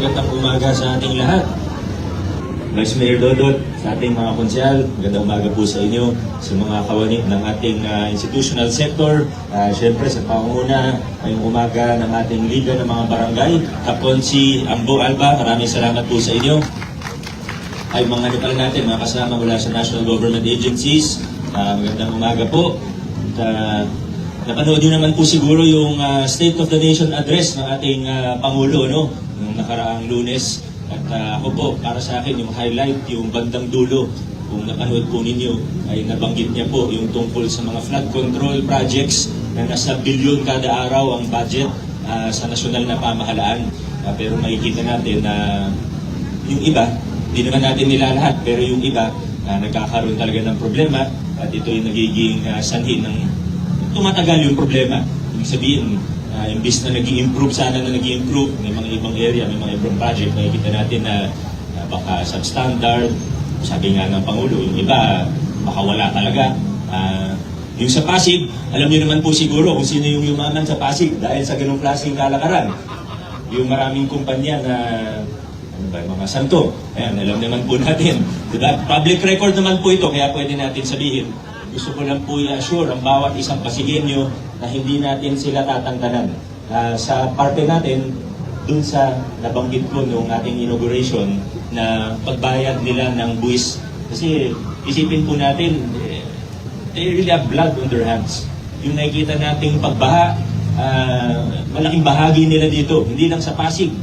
magandang umaga sa ating lahat. Vice Mayor Dodot, sa ating mga konsyal, magandang umaga po sa inyo, sa mga kawanit ng ating ah, institutional sector. Uh, Siyempre sa pangunguna, ngayong umaga ng ating Liga ng mga Barangay, Kapon si Ambo Alba, maraming salamat po sa inyo. Ay mga pala natin, mga kasama mula sa national government agencies, ah, magandang umaga po. At, ah, napanood nyo naman po siguro yung ah, State of the Nation address ng ating ah, Pangulo, no? Nung nakaraang lunes. At ah, ako po, para sa akin, yung highlight, yung bandang dulo, kung napanood po ninyo, ay nabanggit niya po yung tungkol sa mga flood control projects na nasa bilyon kada araw ang budget ah, sa nasyonal na pamahalaan. Ah, pero makikita natin na yung iba, hindi naman natin nila lahat, pero yung iba, ah, nagkakaroon talaga ng problema at ito yung nagiging ah, sanhi ng tumatagal yung problema. Ibig sabihin, uh, imbis na nag improve sana na nag improve may mga ibang area, may mga ibang project, makikita natin na ah, baka substandard, sabi nga ng Pangulo, yung iba, baka wala talaga. Ah, yung sa Pasig, alam niyo naman po siguro kung sino yung yumaman sa Pasig dahil sa ganung klaseng kalakaran yung maraming kumpanya na ano ba, mga santo. Ayan, alam naman po natin. Diba? Public record naman po ito, kaya pwede natin sabihin. Gusto ko lang po i-assure ang bawat isang Pasigenyo na hindi natin sila tatangtanan. Ah, sa parte natin, dun sa nabanggit ko nung ating inauguration na pagbayad nila ng buwis. Kasi isipin po natin, eh, they really have blood on their hands. Yung nakikita nating pagbaha, ah, malaking bahagi nila dito, hindi lang sa Pasig,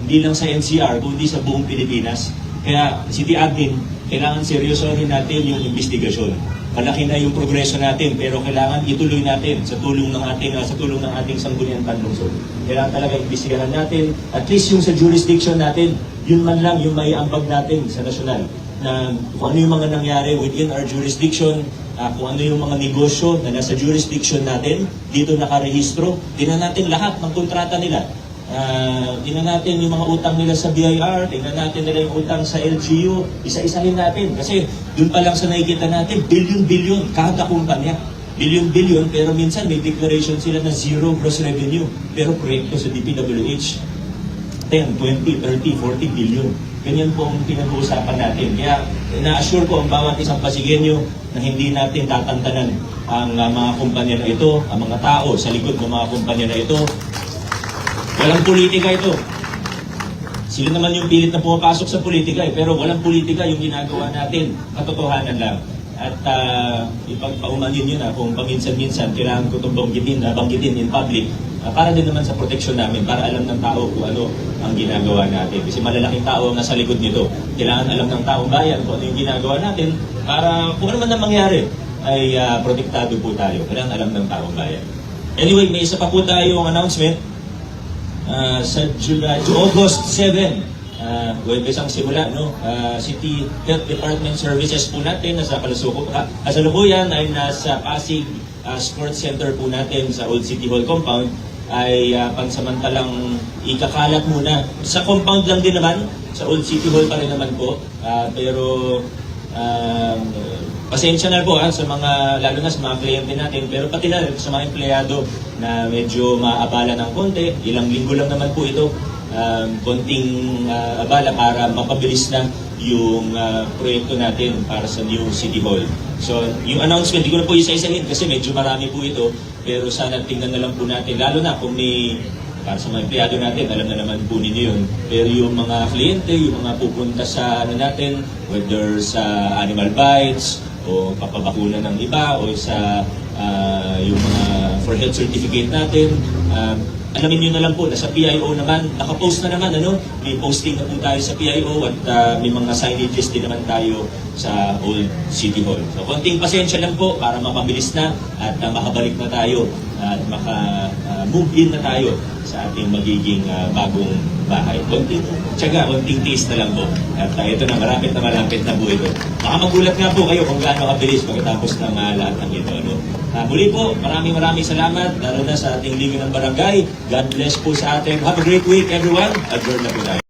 hindi lang sa NCR, kundi sa buong Pilipinas. Kaya City Admin, kailangan seryosohin natin yung investigasyon. Malaki na yung progreso natin, pero kailangan ituloy natin sa tulong ng ating ah, sa tulong ng ating sangguniang panlungsod. Kailangan talaga imbestigahan natin, at least yung sa jurisdiction natin, yun man lang yung may ambag natin sa nasyonal na kung ano yung mga nangyari within our jurisdiction, ah, kung ano yung mga negosyo na nasa jurisdiction natin, dito nakarehistro, tingnan natin lahat ng kontrata nila. Ah, tingnan natin yung mga utang nila sa BIR, tingnan natin nila yung utang sa LGU, isa-isahin natin. Kasi dun pa lang sa nakikita natin, billion-billion kada kumpanya. Billion-billion, pero minsan may declaration sila na zero gross revenue. Pero proyekto sa DPWH, 10, 20, 30, 40 billion. Ganyan po ang pinag-uusapan natin. Kaya na-assure ko ang bawat isang Pasigenyo na hindi natin tatantanan ang uh, mga kumpanya na ito, ang mga tao sa likod ng mga kumpanya na ito. Walang politika ito. Sila naman yung pilit na pumapasok sa politika eh, pero walang politika yung ginagawa natin. Katotohanan lang. At uh, ipagpaumanin yun na kung paminsan-minsan kailangan ko itong banggitin, na banggitin in public Ah, para din naman sa proteksyon namin, para alam ng tao kung ano ang ginagawa natin. Kasi malalaking tao ang nasa likod nito. Kailangan alam ng taong bayan kung ano yung ginagawa natin para kung ano man ang mangyari ay ah, protektado po tayo. Kailangan alam ng taong bayan. Anyway, may isa pa po tayong announcement. Ah, sa July, August 7, uh, Webes ang simula, no? Ah, City Health Department Services po natin, nasa Kalasuko, uh, kasalukuyan ay nasa Pasig ah, Sports Center po natin sa Old City Hall compound ay ah, pansamantalang ikakalat muna. Sa compound lang din naman, sa Old City Hall pa rin naman po. Ah, pero pasensya na po ah, sa mga, lalo na sa mga kliyente natin, pero pati na rin sa mga empleyado na medyo maabala ng konti. Ilang linggo lang naman po ito. Um, konting ah, abala para mapabilis na yung ah, proyekto natin para sa new City Hall. So, yung announcement, hindi ko na po isa-isahin kasi medyo marami po ito. Pero sana tingnan na lang po natin, lalo na kung may para sa mga empleyado natin, alam na naman po ninyo yun. Pero yung mga kliyente, yung mga pupunta sa ano natin, whether sa animal bites, o papabakuna ng iba, o sa ah, yung mga for health certificate natin, um, alamin nyo na lang po, nasa PIO naman, nakapost na naman, ano? May posting na po tayo sa PIO at ah, may mga signages din naman tayo sa Old City Hall. So, konting pasensya lang po para mapabilis na at ah, makabalik na tayo at maka-move in na tayo sa ating magiging ah, bagong bahay. Konting tiyaga, konting taste na lang po. At ah, ito na, marapit na marapit na po ito. Baka magulat nga po kayo kung gaano kabilis pagkatapos ng ah, lahat ng ito. Ano? Ah, muli po, maraming maraming salamat, lalo na sa ating Liga ng Barangay. God bless po sa atin. Have a great week, everyone. Adjourn na po tayo.